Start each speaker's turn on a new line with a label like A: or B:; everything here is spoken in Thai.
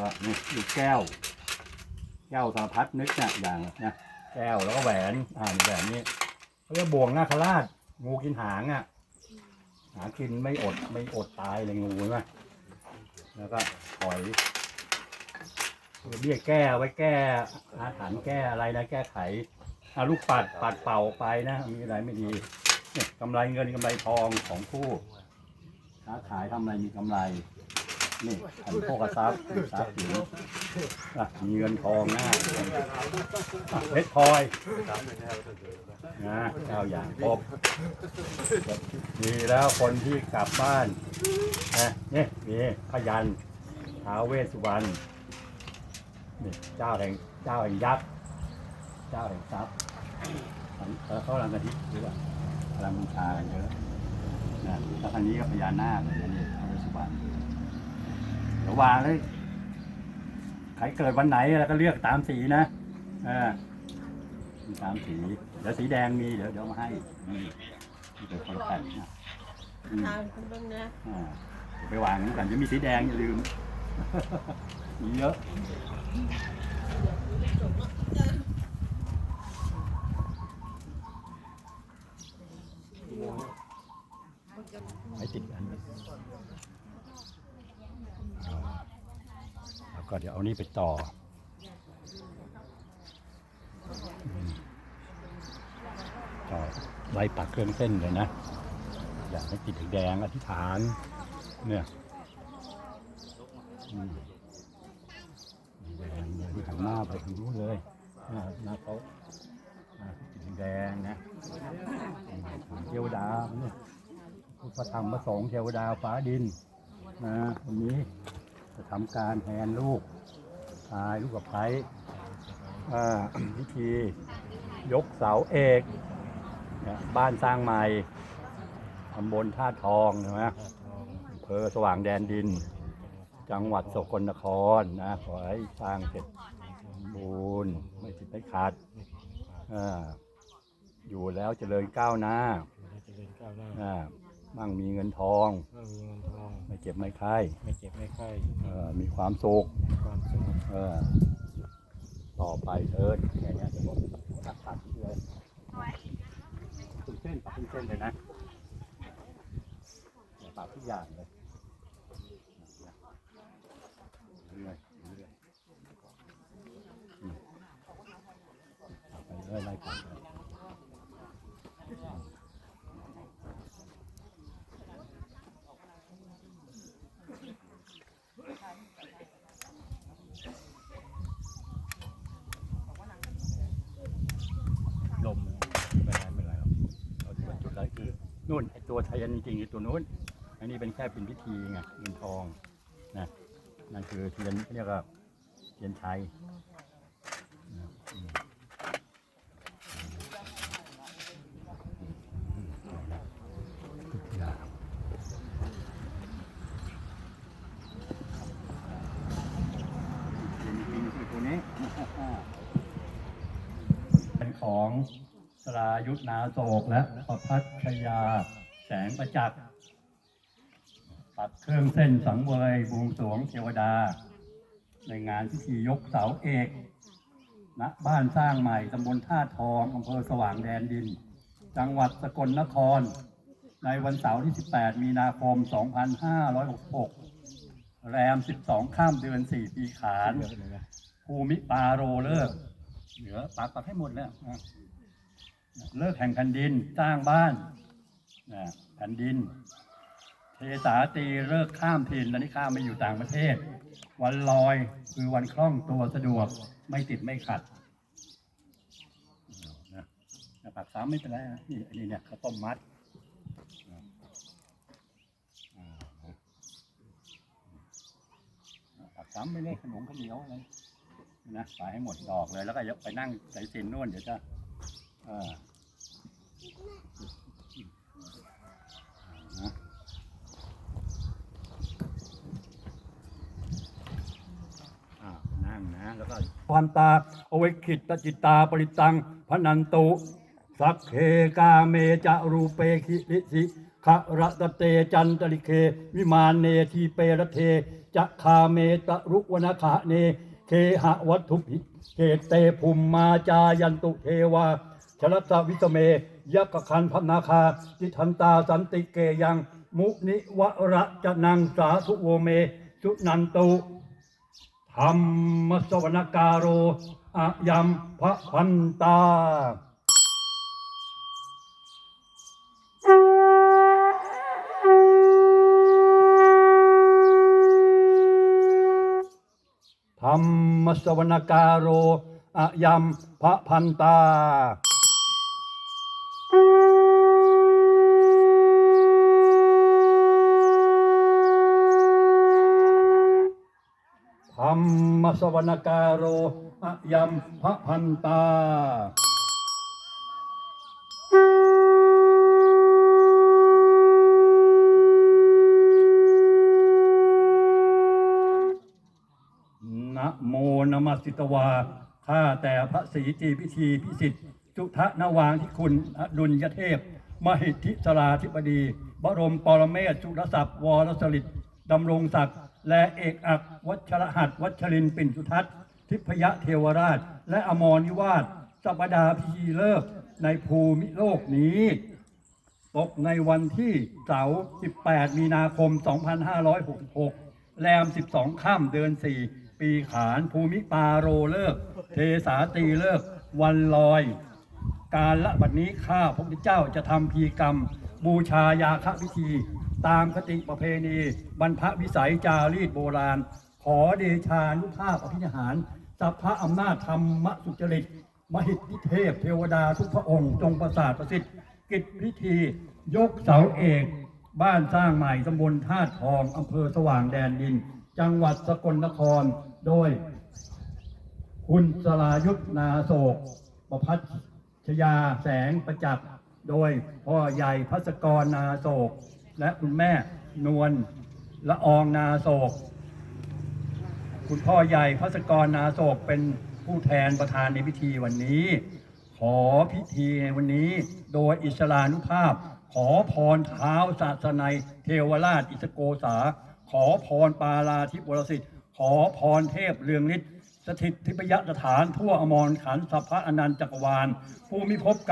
A: ก็นี่ลูแก้ว แก้วสารพัดนึกนี่ยอย่างนะแก้วแล้วก็แหวนอ่านแหวนนี้เขาเรียกบ่วงหน้าคราชงูกินหางอะ หากินไม่อดไม่อดตายเลยงูใช่ไหมแล้วก็ถอยเบี้ยแก้ไว้แก้อาถรรพ์แก้อะไรนะแก้ไขอาลูกปัดปัดเป่าไปนะ มีอะไรไม่ดีเนี่ยกำไรเงินกำไรทองของผู้ค้าขายทำอะไรมีกำไร นี่อันโภคทรัพย์ทรัพย์สินอะมีเงินทองนะอะเพชรพลอยนะเก้าอย่างครบดีแล้วคนที่กลับบ้านนะนี่มีพยันท้าวเวสสุวรรณนี่เจ้าแห่งเจ้าแห่งยักษ์เจ้าแห่งทรัพย์แล้วเขากำลังกระทิหรือว่ากำลังบูชากันเยอะนะแล้วทางนี้ก็พญานาคเลยนะนี่ท้าวเวสสุวรรณ เดี๋ยววางเลยใครเกิดวันไหนแล้วก็เลือกตามสีนะเอ่ามีตามสีเดี๋ยวสีแดงมีเดี๋ยวเดี๋ยวมาให้นี่นี่เป็นคนละแผ่นนะอืม
B: ทานคุณบ้างนะ
A: อ่าเดี๋ยวไปวางนู้นกันจะมีสีแดงอย่าลืม มีเยอะให้ติดอันนี้แล้ว ก็เดี๋ยวเอานี้ไปต่อต่อไล่ปักเครื่องเส้นเลยนะ อยากให้ติดแดงอธิษฐาน เนี่ยแดงเลยที่หันหน้าไปทางนู้นเลยหน้าหน้าเขาหน้าติดแดงนะเทวดาเนี่ยพระธรรมพระสงฆ์เทวดาฟ้าดินนะวันนี้ จะทำการแทนลูกชายลูกกับไผ่พิธียกเสาเอกเนี่ยบ้านสร้างใหม่ตำบลท่าทองใช่ไหมอำเภอสว่างแดนดิน จังหวัดสกลนครนะขอให้สร้างเสร็จสมบูรณ์ไม่ติดไม่ขาดอ่าอยู่แล้วเจริญก้าวหน้า
C: เจริญก้าวหน้า
A: อ่ามั่งมีเงินทอง
C: ไม่มีเงินทอง
A: ไม่เจ็บไม่ไข้
C: ไม่เจ็บไม่ไข้
A: เอ่อมีความสุข
C: มีความสุข
A: เออต่อไปเถิดแค่เนี้ยจะบอกตัดตัดเลยคุณเส้นปักคุณเส้นเลยนะอย่าปักทุกอย่างเลยเรื่อยๆเรื่อยๆอืมปักไปเรื่อยไล่ปักไปลมไม่เป็นไรไม่เป็นไรหรอกเราที่ว่าจุดไรคือ นู่นไอตัวไทยันจริงๆคือตัวนู้นอันนี้เป็นแค่เป็นพิธีไงเงินทองนะนั่นคือเทียนเรียกว่าเทียนชัยนะอืมทุกอย่างเทียนจริงๆคือตัวนี้เป็นของ สรายุทธนาโศกและประพัชยาแสงประจักษ์ตัดเครื่องเส้นสังเวยบวงสวงเทวดา ในงานพิธียกเสาเอกณบ้านสร้างใหม่ตำบลท่าทองอำเภอสว่างแดนดิน จังหวัดสกลนคร ในวันเสาร์ที่ 18 มีนาคม 2566 แรม 12 ข้ามเดือน 4 ปีขาน ภูมิปาโรเลิกษ์เหลือปักปักให้หมดแล้ว เลิกแห่งแผ่นดินสร้างบ้านนะแผ่นดิน เทสาตีเลิกข้ามถิ่นตอนนี้ข้ามไปอยู่ต่างประเทศ วันลอยคือวันคล่องตัวสะดวกไม่ติดไม่ขัดนะปากซ้ำไม่เป็นไรนะนี่อันนี้เนี่ยข้าวต้มมัดนะอ่ากซ้ำไม่เลยขนมข้าวเหนียวอะไรนะใส่ให้หมดดอกเลยแล้วก็ยกไปนั่งใส่สินนู่นเดี๋ยวจะเออนะอ่า นั่งนะแล้วก็ความตาเอาไว้ขิตจิตตาปริตังพนันตุสักเคกาเมจะรูเปคิริสิขะระตะเตจันตริเควิมานเนทีเประเทจะคาเมตรุวนาคาเน เคหะวัตถุพิเกเตภุมมาจายันตุเทวาชลัสวิสเมยักขคันพนาคาจิทันตาสันติเกยัง มุนิวระจะนังสาธุโวเม สุนันตุ ธรรมสวนการโรอะยัมพระพันตา ธรรมสวนการโรอะยัมพระพันตา รรมสวนการโรอะยัมพระพันตานะโมนมัสสิตวา ข้าแต่พระศรีจีพิธีพิสิทธิ์จุทะนวางที่คุณอดุลยเทพ มหิทธิสราธิบดี บรมปรเมศจุลศัพท์วรสลิตดำรงศักดิ์ และเอกอักวัชรหัสวัชรินปิ่นสุทัศน์ทิพยเทวราช และอมรนิวาสสัปดาพิธีเลิกในภูมิโลกนี้ ตกในวันที่เสาร์18 มีนาคม 2566 แรม 12 ค่ำเดือน 4 ปีขานภูมิปาโรเลิก เทสาตีเลิก วันลอย การละบัดนี้ข้าพระพุทธเจ้าจะทำพีกรรม บูชายาคพิธี ตามคติประเพณีบรรพวิสัยจารีตโบราณ ขอเดชานุภาพอภินิหารสัพพะอำนาจธรรมสุจริต มหิทธิเทพเทวดาทุกพระองค์ จงประสาทประสิทธิ์ กิจพิธี ยกเสาเอกบ้านสร้างใหม่ตำบลท่าทองอำเภอสว่างแดนดิน จังหวัดสกลนครโดย คุณสรายุทธนาโศกประพัชยาแสงประจักษ์ โดยพ่อใหญ่พัสกรนาโศก และคุณแม่นวลละอองนาโศก คุณพ่อใหญ่พัสกรนาโศกเป็นผู้แทนประธานในพิธีวันนี้ ขอพิธีในวันนี้โดยอิสลานุภาพ ขอพรเท้าศาสนัยเทวราชอิสโกษา ขอพรปาลาธิบรสิทธิ์ ขอพรเทพเรืองฤทธิ์สถิตทิพยสถานทั่วอมรขันสัพพะอนันต์จักรวาลผู้มิภพกัน